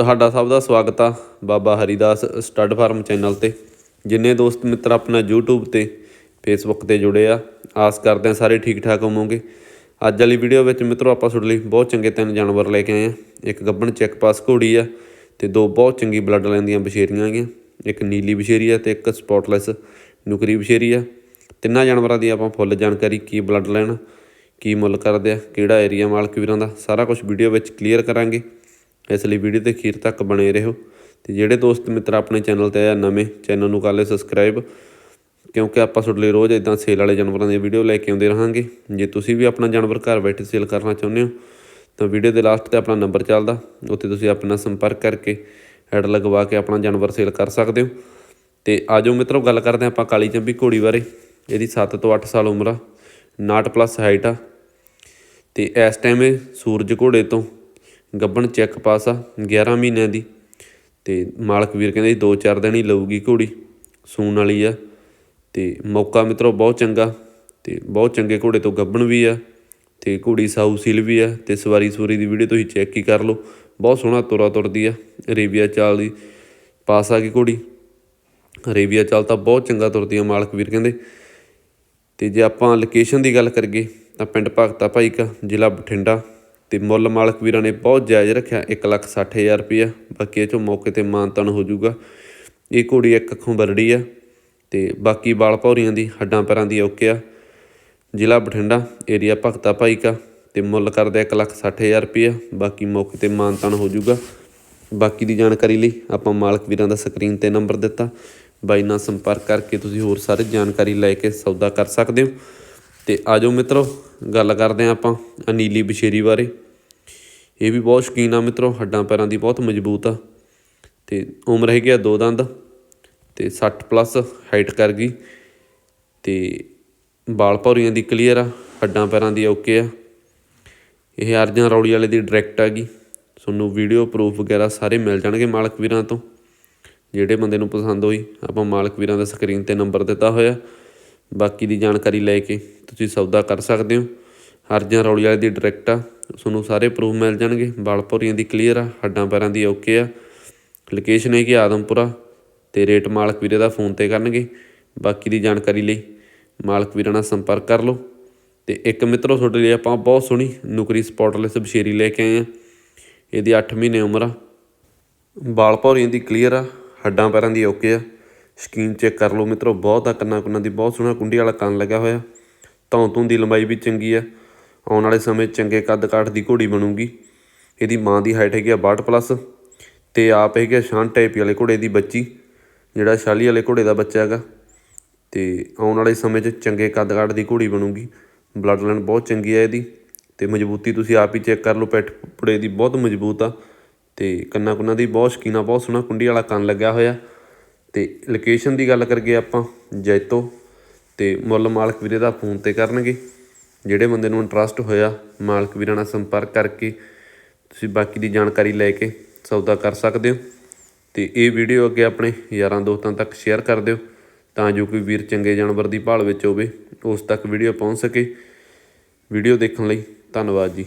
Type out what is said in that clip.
ਤੁਹਾਡਾ ਸਭ ਦਾ ਸਵਾਗਤ ਆ Baba Haridas stud farm channel ਤੇ, ਜਿੰਨੇ ਦੋਸਤ ਮਿੱਤਰ ਆਪਣਾ YouTube ਤੇ, Facebook ਤੇ ਜੁੜੇ ਆ, ਆਸ ਕਰਦੇ ਆ ਸਾਰੇ ਠੀਕ ਠਾਕ ਹੋਵੋਗੇ। ਅੱਜ ਵਾਲੀ ਵੀਡੀਓ ਵਿੱਚ ਮਿੱਤਰੋ ਆਪਾਂ ਤੁਹਾਡੇ ਲਈ ਬਹੁਤ ਚੰਗੇ ਤਿੰਨ ਜਾਨਵਰ ਲੈ ਕੇ ਆਏ ਆ। ਇੱਕ ਗੱਬਣ ਚੈੱਕ ਪਾਸ ਘੋੜੀ ਆ ਤੇ ਦੋ ਬਹੁਤ ਚੰਗੀ ਬਲੱਡ ਲਾਈਨ ਦੀਆਂ ਬਸ਼ੇਰੀਆਂ ਹੈਗੀਆਂ। ਇੱਕ ਨੀਲੀ ਬਸ਼ੇਰੀ ਆ ਤੇ ਇੱਕ ਸਪੌਟਲੈਸ ਨੁਕਰੀ ਬਸ਼ੇਰੀ ਆ। ਤਿੰਨਾਂ ਜਾਨਵਰਾਂ ਦੀ ਆਪਾਂ ਫੁੱਲ ਜਾਣਕਾਰੀ, ਕੀ ਬਲੱਡ ਲਾਈਨ, ਕੀ ਮੁੱਲ ਕਰਦੇ ਆ, ਕਿਹੜਾ ਏਰੀਆ ਮਾਲਕ ਵੀਰਾਂ ਦਾ, ਸਾਰਾ ਕੁਝ ਵੀਡੀਓ ਵਿੱਚ ਕਲੀਅਰ ਕਰਾਂਗੇ। ਇਸ ਲਈ ਵੀਡੀਓ ਦੇ ਅਖੀਰ ਤੱਕ ਬਣੇ ਰਹੋ। ਤੇ ਜਿਹੜੇ ਦੋਸਤ ਮਿੱਤਰ ਆਪਣੇ ਚੈਨਲ ਤੇ ਆ ਨਵੇਂ, ਚੈਨਲ ਨੂੰ ਕਰ ਲਿਓ ਸਬਸਕ੍ਰਾਈਬ ਕਿਉਂਕਿ ਆਪਾਂ ਤੁਹਾਡੇ ਲਈ ਰੋਜ਼ ਇਦਾਂ ਸੇਲ ਵਾਲੇ ਜਾਨਵਰਾਂ ਦੀਆਂ ਵੀਡੀਓ ਲੈ ਕੇ ਆਉਂਦੇ ਰਹਾਂਗੇ। ਜੇ ਤੁਸੀਂ ਵੀ ਆਪਣਾ ਜਾਨਵਰ ਘਰ ਬੈਠੇ ਸੇਲ ਕਰਨਾ ਚਾਹੁੰਦੇ ਹੋ, ਤਾਂ ਵੀਡੀਓ ਦੇ ਲਾਸਟ ਤੇ ਆਪਣਾ ਨੰਬਰ ਚੱਲਦਾ। ਉੱਥੇ ਤੁਸੀਂ ਆਪਣਾ ਸੰਪਰਕ ਕਰਕੇ ਐਡ ਲਗਵਾ ਕੇ ਆਪਣਾ ਜਾਨਵਰ ਸੇਲ ਕਰ ਸਕਦੇ ਹੋ। ਤੇ ਆਜੋ ਮਿੱਤਰੋ, ਗੱਲ ਕਰਦੇ ਹਾਂ ਆਪਾਂ ਕਾਲੀ ਚੰਬੀ ਘੋੜੀ ਬਾਰੇ। ਇਹਦੀ 7 ਤੋਂ 8 ਸਾਲ ਉਮਰ ਆ 59 ਪਲੱਸ ਹਾਈਟ ਆ। ਤੇ ਇਸ ਟਾਈਮ ਇਹ ਸੂਰਜ ਘੋੜੇ ਤੋਂ ਗੱਬਣ ਚੈੱਕ ਪਾਸ ਆ 11 ਮਹੀਨਿਆਂ ਦੀ। ਤੇ ਮਾਲਕ ਵੀਰ ਕਹਿੰਦੇ 2-4 ਦਿਨ ਹੀ ਲਊਗੀ ਘੋੜੀ, ਸੂਣ ਵਾਲੀ ਆ। ਤੇ ਮੌਕਾ ਮਿੱਤਰੋ ਬਹੁਤ ਚੰਗਾ, ਤੇ ਬਹੁਤ ਚੰਗੇ ਘੋੜੇ ਤੋਂ ਗੱਬਣ ਵੀ ਆ, ਤੇ ਘੋੜੀ ਸਾਊ ਸੀਲ ਵੀ ਆ, ਤੇ ਸਵਾਰੀ ਸੂਰੀ ਦੀ ਵੀਡੀਓ ਤੁਸੀਂ ਚੈੱਕ ਹੀ ਕਰ ਲਓ। ਬਹੁਤ ਸੋਹਣਾ ਤੁਰਾ ਤੁਰਦੀ ਆ ਅਰੇਬੀਆ ਚਾਲ ਦੀ ਪਾਸ ਆ ਗਈ ਘੋੜੀ। ਅਰੇਬੀਆ ਚਾਲ ਤਾਂ ਬਹੁਤ ਚੰਗਾ ਤੁਰਦੀ ਆ ਮਾਲਕ ਵੀਰ ਕਹਿੰਦੇ। ਤੇ ਜੇ ਆਪਾਂ ਲੋਕੇਸ਼ਨ ਦੀ ਗੱਲ ਕਰੀਏ ਤਾਂ ਪਿੰਡ ਭਗਤਾ ਭਾਈ ਕਾ ਜ਼ਿਲ੍ਹਾ ਬਠਿੰਡਾ। ਤੇ ਮੁੱਲ ਮਾਲਕ ਵੀਰਾਂ ਨੇ ਬਹੁਤ ਜਾਇਜ਼ ਰੱਖਿਆ 160000 ਰੁਪਇਆ ਬਾਕੀ ਇਹ ਚੋਂ ਮੌਕੇ ਤੇ ਮਾਨਤਨ ਹੋ ਜਾਊਗਾ। ਇਹ ਘੋੜੀ ਇੱਕ ਅੱਖੋਂ ਬਰੜੀ ਆ ਤੇ ਬਾਕੀ ਬਾਲ ਭੌਰੀਆਂ ਦੀ, ਹੱਡਾਂ ਪੈਰਾਂ ਦੀ ਓਕੇ ਆ। ਜ਼ਿਲ੍ਹਾ ਬਠਿੰਡਾ, ਏਰੀਆ ਭਗਤਾ ਭਾਈ ਕਾ ਤੇ ਮੁੱਲ ਕਰਦੇ 160000 ਰੁਪਇਆ ਬਾਕੀ ਮੌਕੇ ਤੇ ਮਾਨਤਨ ਹੋ ਜਾਊਗਾ। ਬਾਕੀ ਦੀ ਜਾਣਕਾਰੀ ਲਈ ਆਪਾਂ ਮਾਲਕ ਵੀਰਾਂ ਦਾ ਸਕਰੀਨ ਤੇ ਨੰਬਰ ਦਿੱਤਾ। ਬਾਈ ਨਾਲ ਸੰਪਰਕ ਕਰਕੇ ਤੁਸੀਂ ਹੋਰ ਸਾਰੀ ਜਾਣਕਾਰੀ ਲੈ ਕੇ ਸੌਦਾ ਕਰ ਸਕਦੇ ਹੋ। ਤੇ ਆਜੋ ਮਿੱਤਰੋ, ਗੱਲ ਕਰਦੇ ਹਾਂ ਆਪਾਂ ਅਨੀਲੀ ਨੀਲੀ ਬਸ਼ੇਰੀ ਬਾਰੇ। ਇਹ ਵੀ ਬਹੁਤ ਸ਼ੌਕੀਨ ਆ ਮਿੱਤਰੋ, ਹੱਡਾਂ ਪੈਰਾਂ ਦੀ ਬਹੁਤ ਮਜ਼ਬੂਤ ਆ। ਤੇ ਉਮਰ ਹੈਗੀ ਆ ਦੋ ਦੰਦ ਤੇ 60 ਪਲੱਸ ਹਾਈਟ ਕਰ ਗਈ। ਤੇ ਬਾਲ ਭੌਰੀਆਂ ਦੀ ਕਲੀਅਰ ਆ, ਹੱਡਾਂ ਪੈਰਾਂ ਦੀ ਓਕੇ ਆ। ਇਹ ਅਰਜਨ ਰੌਲੀ ਵਾਲੇ ਦੀ ਡਾਇਰੈਕਟ ਹੈਗੀ ਤੁਹਾਨੂੰ ਵੀਡੀਓ ਪ੍ਰੂਫ ਵਗੈਰਾ ਸਾਰੇ ਮਿਲ ਜਾਣਗੇ ਮਾਲਕ ਵੀਰਾਂ ਤੋਂ। ਜਿਹੜੇ ਬੰਦੇ ਨੂੰ ਪਸੰਦ ਹੋਈ, ਆਪਾਂ ਮਾਲਕ ਵੀਰਾਂ ਦਾ ਸਕਰੀਨ ਤੇ ਨੰਬਰ ਦਿੱਤਾ ਹੋਇਆ। ਬਾਕੀ ਦੀ ਜਾਣਕਾਰੀ ਲੈ ਕੇ ਤੁਸੀਂ ਸੌਦਾ ਕਰ ਸਕਦੇ ਹੋ। ਅਰਜਨ ਰੌਲੀ ਵਾਲੇ ਦੀ ਡਾਇਰੈਕਟ ਆ। ਤੁਹਾਨੂੰ ਸਾਰੇ ਪ੍ਰੂਫ ਮਿਲ ਜਾਣਗੇ। ਬਾਲ ਭੌਰੀਆਂ ਦੀ ਕਲੀਅਰ ਆ, ਹੱਡਾਂ ਪੈਰਾਂ ਦੀ ਓਕੇ ਆ। ਲੋਕੇਸ਼ਨ ਹੈਗੀ ਆਦਮਪੁਰਾ ਤੇ ਰੇਟ ਮਾਲਕ ਵੀਰੇ ਦਾ ਫੋਨ ਤੇ ਕਰਨਗੇ। ਬਾਕੀ ਦੀ ਜਾਣਕਾਰੀ ਲਈ ਮਾਲਕ ਵੀਰਾਂ ਨਾਲ ਸੰਪਰਕ ਕਰ ਲਓ। ਤੇ ਇੱਕ ਮਿੱਤਰੋ, ਤੁਹਾਡੇ ਲਈ ਆਪਾਂ ਬਹੁਤ ਸੋਹਣੀ ਨੁਕਰੀ ਸਪੌਟਲੈਸ ਬਸ਼ੇਰੀ ਲੈ ਕੇ ਆਏ ਆ। ਇਹਦੀ 8 ਮਹੀਨੇ ਉਮਰ ਆ। ਵਾਲ ਭੌਰੀਆਂ ਦੀ ਕਲੀਅਰ ਆ, ਹੱਡਾਂ ਪੈਰਾਂ ਦੀ ਓਕੇ ਆ। ਸਕੀਨ ਚੈੱਕ ਕਰ ਲਓ ਮਿੱਤਰੋ, ਬਹੁਤ ਆ ਕੰਨਾਂ ਕੁੰਨਾਂ ਦੀ, ਬਹੁਤ ਸੋਹਣਾ ਕੁੰਡੀ ਵਾਲਾ ਕੰਨ ਲੱਗਾ ਹੋਇਆ। ਧੌਂ ਧੂੰ ਦੀ ਲੰਬਾਈ ਵੀ ਚੰਗੀ ਆ। ਆਉਣ ਵਾਲੇ ਸਮੇਂ ਚੰਗੇ ਕੱਦ ਕਾਠ ਦੀ ਘੋੜੀ ਬਣੂਗੀ। ਇਹਦੀ ਮਾਂ ਦੀ ਹਾਈਟ ਹੈਗੀ ਆ 62 ਪਲੱਸ ਤੇ ਆਪ ਹੈਗੀ ਆ ਸ਼ਾਨ ਟਾਈਪ ਵਾਲੇ ਘੋੜੇ ਦੀ ਬੱਚੀ, ਜਿਹੜਾ ਸ਼ਾਲੀ ਵਾਲੇ ਘੋੜੇ ਦਾ ਬੱਚਾ ਹੈਗਾ। ਤੇ ਆਉਣ ਵਾਲੇ ਸਮੇਂ 'ਚ ਚੰਗੇ ਕੱਦ ਕਾਠ ਦੀ ਘੋੜੀ ਬਣੂਗੀ। ਬਲੱਡ ਲਾਈਨ ਬਹੁਤ ਚੰਗੀ ਹੈ ਇਹਦੀ ਤੇ ਮਜ਼ਬੂਤੀ ਤੁਸੀਂ ਆਪ ਹੀ ਚੈੱਕ ਕਰ ਲਓ, ਪੈਟ ਪੁੜੇ ਦੀ ਬਹੁਤ ਮਜ਼ਬੂਤ ਆ। ਤੇ ਕੰਨਾਂ ਕੁੰਨਾਂ ਦੀ ਬਹੁਤ ਸ਼ਕੀਨਾ ਬਹੁਤ ਸੋਹਣਾ ਕੁੰਡੀ ਵਾਲਾ ਕੰਨ ਲੱਗਿਆ ਹੋਇਆ। ਅਤੇ ਲੋਕੇਸ਼ਨ ਦੀ ਗੱਲ ਕਰੀਏ ਆਪਾਂ, ਜੈਤੋ ਅਤੇ ਮੁੱਲ ਮਾਲਕ ਵੀਰੇ ਦਾ ਫੋਨ ਤੇ ਕਰਨਗੇ। ਜਿਹੜੇ ਬੰਦੇ ਨੂੰ ਇੰਟਰਸਟ ਹੋਇਆ, ਮਾਲਕ ਵੀਰਾਂ ਨਾਲ ਸੰਪਰਕ ਕਰਕੇ ਤੁਸੀਂ ਬਾਕੀ ਦੀ ਜਾਣਕਾਰੀ ਲੈ ਕੇ ਸੌਦਾ ਕਰ ਸਕਦੇ ਹੋ। ਅਤੇ ਇਹ ਵੀਡੀਓ ਅੱਗੇ ਆਪਣੇ ਯਾਰਾਂ ਦੋਸਤਾਂ ਤੱਕ ਸ਼ੇਅਰ ਕਰ ਦਿਓ, ਤਾਂ ਜੋ ਕੋਈ ਵੀਰ ਚੰਗੇ ਜਾਨਵਰ ਦੀ ਭਾਲ ਵਿੱਚ ਹੋਵੇ, ਉਸ ਤੱਕ ਵੀਡੀਓ ਪਹੁੰਚ ਸਕੇ। ਵੀਡੀਓ ਦੇਖਣ ਲਈ ਧੰਨਵਾਦ ਜੀ।